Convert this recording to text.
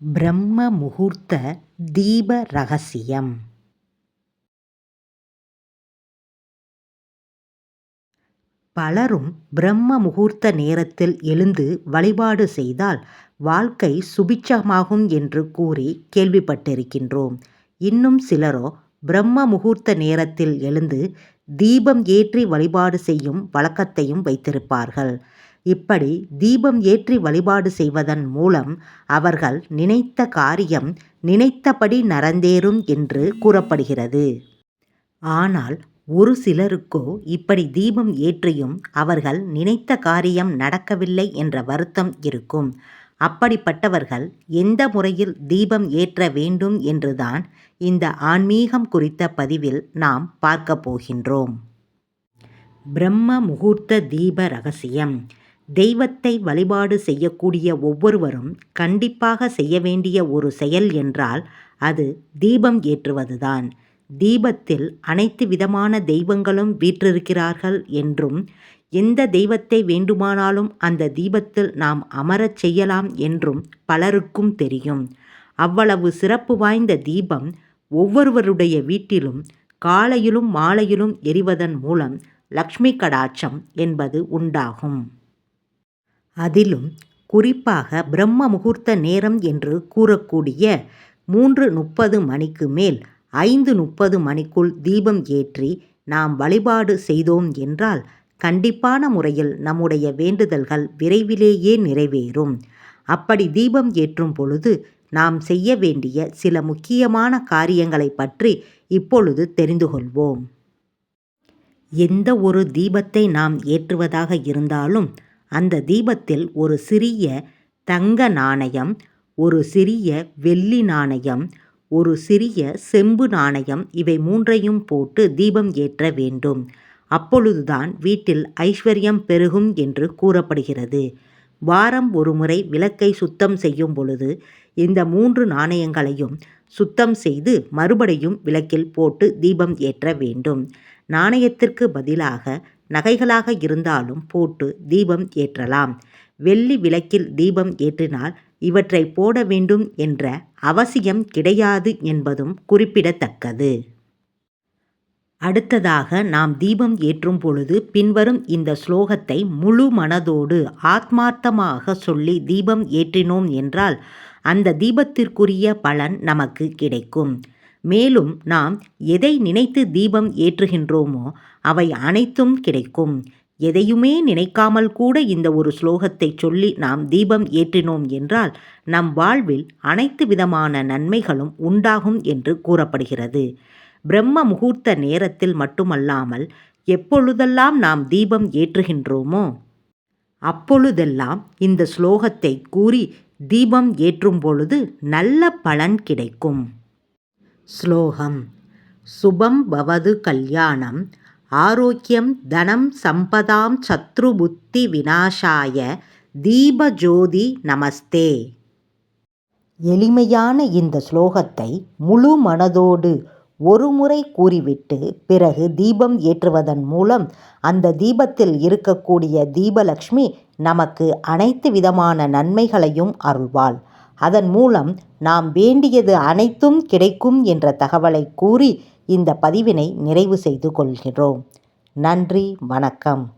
பிரம்ம முகூர்த்த தீப ரகசியம் பலரும் பிரம்ம முகூர்த்த நேரத்தில் எழுந்து வழிபாடு செய்தால் வாழ்க்கை சுபிட்சமாகும் என்று கூறி கேள்விப்பட்டிருக்கின்றோம். இன்னும் சிலரோ பிரம்ம முகூர்த்த நேரத்தில் எழுந்து தீபம் ஏற்றி வழிபாடு செய்யும் வழக்கத்தையும் வைத்திருப்பார்கள். இப்படி தீபம் ஏற்றி வழிபாடு செய்வதன் மூலம் அவர்கள் நினைத்த காரியம் நினைத்தபடி நடந்தேறும் என்று கூறப்படுகிறது. ஆனால் ஒரு சிலருக்கோ இப்படி தீபம் ஏற்றியும் அவர்கள் நினைத்த காரியம் நடக்கவில்லை என்ற வருத்தம் இருக்கும். அப்படிப்பட்டவர்கள் எந்த முறையில் தீபம் ஏற்ற வேண்டும் என்றுதான் இந்த ஆன்மீகம் குறித்த பதிவில் நாம் பார்க்க போகின்றோம். பிரம்ம முகூர்த்த தீப ரகசியம் தெய்வத்தை வழிபாடு செய்யக்கூடிய ஒவ்வொருவரும் கண்டிப்பாக செய்ய வேண்டிய ஒரு செயல் என்றால் அது தீபம் ஏற்றுவதுதான். தீபத்தில் அனைத்து விதமான தெய்வங்களும் வீற்றிருக்கிறார்கள் என்றும் எந்த தெய்வத்தை வேண்டுமானாலும் அந்த தீபத்தில் நாம் அமரச் செய்யலாம் என்றும் பலருக்கும் தெரியும். அவ்வளவு சிறப்பு வாய்ந்த தீபம் ஒவ்வொருவருடைய வீட்டிலும் காலையிலும் மாலையிலும் எரிவதன் மூலம் லக்ஷ்மி கடாட்சம் என்பது உண்டாகும். அதிலும் குறிப்பாக பிரம்ம முகூர்த்த நேரம் என்று கூறக்கூடிய மூன்று முப்பது மணிக்கு மேல் ஐந்து முப்பது மணிக்குள் தீபம் ஏற்றி நாம் வழிபாடு செய்தோம் என்றால் கண்டிப்பான முறையில் நம்முடைய வேண்டுதல்கள் விரைவிலேயே நிறைவேறும். அப்படி தீபம் ஏற்றும் பொழுது நாம் செய்ய வேண்டிய சில முக்கியமான காரியங்களை பற்றி இப்பொழுது தெரிந்து கொள்வோம். எந்த ஒரு தீபத்தை நாம் ஏற்றுவதாக இருந்தாலும் அந்த தீபத்தில் ஒரு சிறிய தங்க நாணயம் ஒரு சிறிய வெள்ளி நாணயம் ஒரு சிறிய செம்பு நாணயம் இவை மூன்றையும் போட்டு தீபம் ஏற்ற வேண்டும். அப்பொழுதுதான் வீட்டில் ஐஸ்வர்யம் பெருகும் என்று கூறப்படுகிறது. வாரம் ஒருமுறை விளக்கை சுத்தம் செய்யும் பொழுது இந்த மூன்று நாணயங்களையும் சுத்தம் செய்து மறுபடியும் விளக்கில் போட்டு தீபம் ஏற்ற வேண்டும். நாணயத்திற்கு பதிலாக நகைகளாக இருந்தாலும் போட்டு தீபம் ஏற்றலாம். வெள்ளி விளக்கில் தீபம் ஏற்றினால் இவற்றை போட வேண்டும் என்ற அவசியம் கிடையாது என்பதும் குறிப்பிடத்தக்கது. அடுத்ததாக நாம் தீபம் ஏற்றும் பொழுது பின்வரும் இந்த ஸ்லோகத்தை முழு மனதோடு ஆத்மார்த்தமாக சொல்லி தீபம் ஏற்றினோம் என்றால் அந்த தீபத்திற்குரிய பலன் நமக்கு கிடைக்கும். மேலும் நாம் எதை நினைத்து தீபம் ஏற்றுகின்றோமோ அவை அனைத்தும் கிடைக்கும். எதையுமே நினைக்காமல் கூட இந்த ஒரு ஸ்லோகத்தை சொல்லி நாம் தீபம் ஏற்றினோம் என்றால் நம் வாழ்வில் அனைத்து விதமான நன்மைகளும் உண்டாகும் என்று கூறப்படுகிறது. பிரம்ம முகூர்த்த நேரத்தில் மட்டுமல்லாமல் எப்பொழுதெல்லாம் நாம் தீபம் ஏற்றுகின்றோமோ அப்பொழுதெல்லாம் இந்த ஸ்லோகத்தை கூறி தீபம் ஏற்றும் பொழுது நல்ல பலன் கிடைக்கும். ஸ்லோகம் சுபம் பவது கல்யாணம் ஆரோக்கியம் தனம் சம்பதாம் சத்ரு புத்தி விநாசாய தீபஜோதி நமஸ்தே. எளிமையான இந்த ஸ்லோகத்தை முழு மனதோடு ஒருமுறை கூறிவிட்டு பிறகு தீபம் ஏற்றுவதன் மூலம் அந்த தீபத்தில் இருக்கக்கூடிய தீபலக்ஷ்மி நமக்கு அனைத்து விதமான நன்மைகளையும் அருள்வாள். அதன் மூலம் நாம் வேண்டியது அனைத்தும் கிடைக்கும் என்ற தகவலை கூறி இந்த பதிவினை நிறைவு செய்து கொள்கிறோம். நன்றி வணக்கம்.